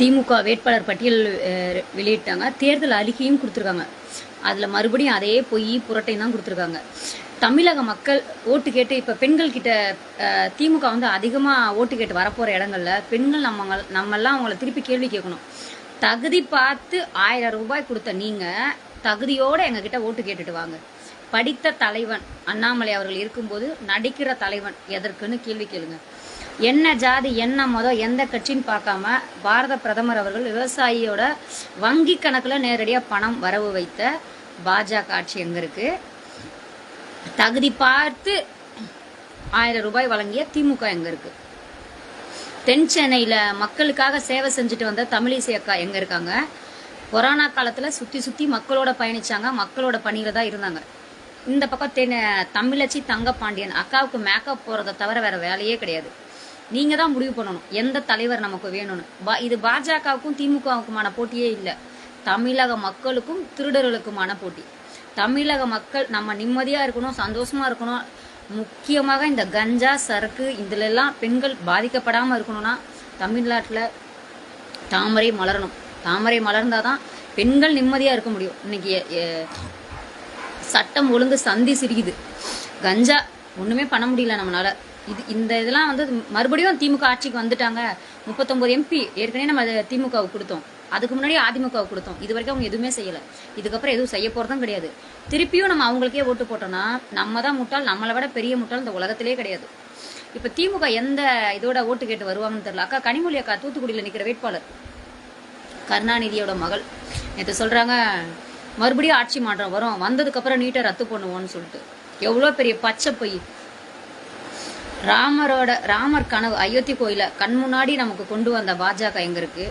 திமுக வேட்பாளர் பட்டியல் வெளியிட்டாங்க. தேர்தல் அறிக்கையும் கொடுத்துருக்காங்க. அதில் மறுபடியும் அதே பொய் புரட்டையும் தான் கொடுத்துருக்காங்க. தமிழக மக்கள் ஓட்டு கேட்டு இப்போ பெண்கள் கிட்ட திமுக வந்து அதிகமாக ஓட்டு கேட்டு வரப்போகிற இடங்கள்ல பெண்கள் நம்ம நம்மெல்லாம் அவங்கள திருப்பி கேள்வி கேட்கணும். தகுதி பார்த்து ஆயிரம் ரூபாய் கொடுத்த நீங்கள் தகுதியோடு எங்ககிட்ட ஓட்டு கேட்டுட்டு வாங்க. படித்த தலைவன் அண்ணாமலை அவர்கள் இருக்கும்போது நடிக்கிற தலைவன் எதற்குன்னு கேள்வி கேளுங்க. என்ன ஜாதி என்ன மொதல் எந்த கட்சின்னு பார்க்காம பாரத பிரதமர் அவர்கள் விவசாயியோட வங்கி கணக்கில் நேரடியாக பணம் வரவு வைத்த பாஜக ஆட்சி எங்கே இருக்கு? தகுதி பார்த்து ஆயிரம் ரூபாய் வழங்கிய திமுக எங்கே இருக்கு? தென் சென்னையில் மக்களுக்காக சேவை செஞ்சுட்டு வந்த தமிழிசை அக்கா எங்கே இருக்காங்க? கொரோனா காலத்தில் சுற்றி சுற்றி மக்களோட பயணிச்சாங்க மக்களோட பணியில் தான் இருந்தாங்க. இந்த பக்கம் தென் தமிழச்சி தங்கப்பாண்டியன் அக்காவுக்கு மேக்கப் போகிறத தவிர வேற வேலையே கிடையாது. நீங்கள் தான் முடிவு பண்ணணும். எந்த தலைவர் நமக்கு வேணும்னு. பா இது பாஜகவுக்கும் திமுகவுக்குமான போட்டியே இல்லை. தமிழக மக்களுக்கும் திருடர்களுக்குமான போட்டி. தமிழக மக்கள் நம்ம நிம்மதியாக இருக்கணும் சந்தோஷமாக இருக்கணும். முக்கியமாக இந்த கஞ்சா சரக்கு இதிலெல்லாம் பெண்கள் பாதிக்கப்படாமல் இருக்கணும்னா தமிழ்நாட்டில் தாமரை மலரணும். தாமரை மலர்ந்தால் தான் பெண்கள் நிம்மதியாக இருக்க முடியும். இன்னைக்கு சட்டம் ஒழுங்கு சந்தி சிரிக்குது கஞ்சா ஒன்றுமே பண்ண முடியல நம்மளால. இது இந்த இதெல்லாம் வந்து மறுபடியும் திமுக ஆட்சிக்கு வந்துட்டாங்க. முப்பத்தொம்பது எம்பி ஏற்கனவே நம்ம திமுகவுக்கு கொடுத்தோம். அதுக்கு முன்னாடி அதிமுகவுக்கு கொடுத்தோம். இது வரைக்கும் அவங்க எதுவுமே செய்யலை. இதுக்கப்புறம் எதுவும் செய்ய போகிறதும் கிடையாது. திருப்பியும் நம்ம அவங்களுக்கே ஓட்டு போட்டோம்னா நம்ம தான் முட்டாள் நம்மளை விட பெரிய முட்டாள் இந்த உலகத்திலே கிடையாது. இப்போ திமுக எந்த இதோட ஓட்டு கேட்டு வருவாங்கன்னு தெரியல. அக்கா கனிமொழி அக்கா தூத்துக்குடியில் நிற்கிற வேட்பாளர். கருணாநிதியோட மகள். நேற்று சொல்கிறாங்க மறுபடியும் ஆட்சி மாற்றம் வரும். வந்ததுக்கப்புறம் நீட்டை ரத்து பண்ணுவோம்னு சொல்லிட்டு. எவ்வளோ பெரிய பச்சை பொய். ராமரோட ராமர் கனவு அயோத்தி கோயிலை கண் முன்னாடி நமக்கு கொண்டு வந்த பாஜக எங்க இருக்கு?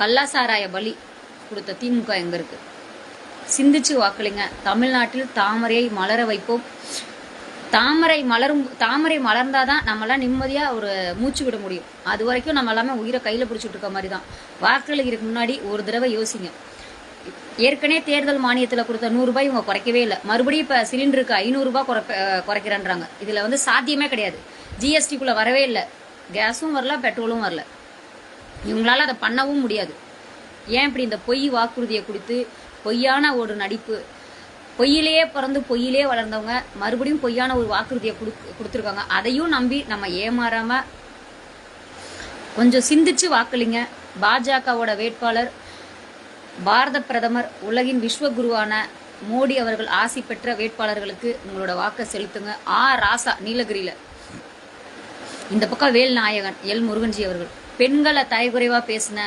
கல்லாசாராய பலி கொடுத்த திமுக எங்க இருக்கு? சிந்திச்சு வாக்களிங்க. தமிழ்நாட்டில் தாமரையை மலர வைப்போம். தாமரை மலரும் தாமரை மலர்ந்தாதான் நம்மளாம் நிம்மதியாக ஒரு மூச்சு விட முடியும். அது வரைக்கும் நம்ம எல்லாமே உயிரை கையில் பிடிச்சிட்டு இருக்க மாதிரி தான். வாக்களிக்கிறதுக்கு முன்னாடி ஒரு தடவை யோசிங்க. ஏற்கனவே தேர்தல் மானியத்தில் கொடுத்த நூறுரூபாய் இவங்க குறைக்கவே இல்லை. மறுபடியும் இப்போ சிலிண்டருக்கு ஐநூறுரூபா குறைப்ப குறைக்கிறேன்றாங்க. இதில் வந்து சாத்தியமே கிடையாது. ஜிஎஸ்டிக்குள்ளே வரவே இல்லை. கேஸும் வரல பெட்ரோலும் வரல. இவங்களால அதை பண்ணவும் முடியாது. ஏன் இப்படி இந்த பொய் வாக்குறுதியை கொடுத்து பொய்யான ஒரு நடிப்பு பொய்யிலேயே பிறந்து பொய்யிலே வளர்ந்தவங்க மறுபடியும் பொய்யான ஒரு வாக்குறுதியை கொடு கொடுத்துருக்காங்க. அதையும் நம்பி நம்ம ஏமாறாம கொஞ்சம் சிந்திச்சு வாக்களிங்க. பாஜகவோட வேட்பாளர் பாரத பிரதமர் உலகின் விஸ்வகுருவான மோடி அவர்கள் ஆசி பெற்ற வேட்பாளர்களுக்கு உங்களோட வாக்கை செலுத்துங்க. ஆ ராசா நீலகிரியில. இந்த பக்கம் வேல் நாயகன் எல் முருகன்ஜி அவர்கள். பெண்களை தயக்குறைவாக பேசின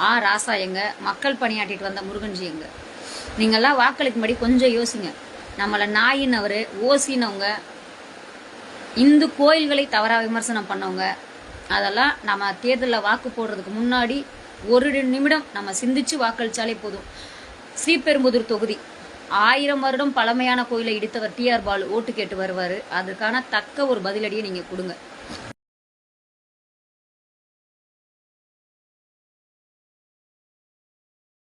ஆ ராசா எங்க? மக்கள் பணியாற்றிட்டு வந்த முருகன்ஜி எங்க? நீங்கெல்லாம் வாக்களிக்கு படி கொஞ்சம் யோசிங்க. நம்மளை நாயினவர் ஓசினவங்க இந்து கோயில்களை தவறாக விமர்சனம் பண்ணவங்க. அதெல்லாம் நம்ம தேர்தலில் வாக்கு போடுறதுக்கு முன்னாடி ஒரு நிமிடம் நம்ம சிந்திச்சு வாக்களிச்சாலே போதும். ஸ்ரீபெரும்புதூர் தொகுதி. ஆயிரம் வருடம் பழமையான கோயிலை இடித்தவர் டிஆர் பாலு. ஓட்டு கேட்டு வருவார். அதுக்கான தக்க ஒரு பதிலடியை நீங்கள் கொடுங்க.